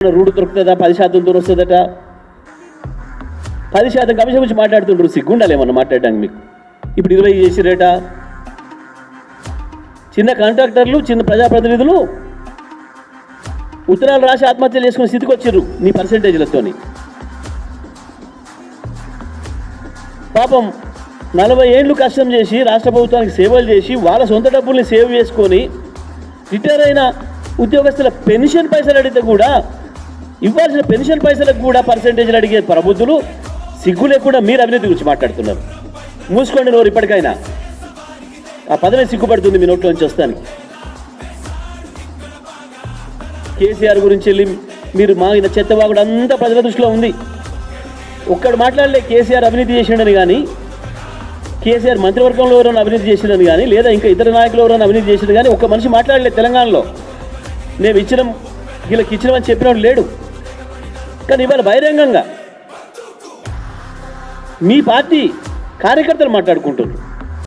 రూడు దొరుకుతుందా? పది శాతం దూరం వస్తుందట. పది శాతం కమిషన్ గురించి మాట్లాడుతుంటారు సిగ్గుండాలి ఏమన్నా మాట్లాడడానికి మీకు? ఇప్పుడు ఇరవై చేసిరేట చిన్న కాంట్రాక్టర్లు చిన్న ప్రజాప్రతినిధులు ఉత్తరాలు రాసి ఆత్మహత్యలు చేసుకునే స్థితికి వచ్చారు నీ పర్సంటేజ్లతోని. పాపం నలభై ఏళ్ళు కష్టం చేసి రాష్ట్ర ప్రభుత్వానికి సేవలు చేసి వాళ్ళ సొంత డబ్బుల్ని సేవ్ చేసుకొని రిటైర్ అయిన ఉద్యోగస్తుల పెన్షన్ పైసలు అడిగితే కూడా ఇవ్వాల్సిన పెన్షన్ పైసలకు కూడా పర్సంటేజ్లు అడిగే ప్రబుద్ధులు సిగ్గు లేకుండా మీరు అవినీతి గురించి మాట్లాడుతున్నారు. మూసుకోండి నోరు ఇప్పటికైనా. ఆ పదమే సిగ్గుపడుతుంది మీ నోట్లో నుంచి వస్తానికి. కేసీఆర్ గురించి వెళ్ళి మీరు మాగిన చెత్తవాగుడు అంతా ప్రజల దృష్టిలో ఉంది. ఒక్కడు మాట్లాడలే కేసీఆర్ అవినీతి చేసిండని కానీ కేసీఆర్ మంత్రివర్గంలో ఎవరైనా అవినీతి చేసిండని కానీ లేదా ఇంకా ఇతర నాయకులు ఎవరైనా అవినీతి చేసిండు కానీ ఒక్క మనిషి మాట్లాడలేదు తెలంగాణలో. మేము ఇచ్చిన వీళ్ళకి ఇచ్చినామని చెప్పినవాడు లేడు. కానీ ఇవాళ బహిరంగంగా మీ పార్టీ కార్యకర్తలు మాట్లాడుకుంటున్నారు.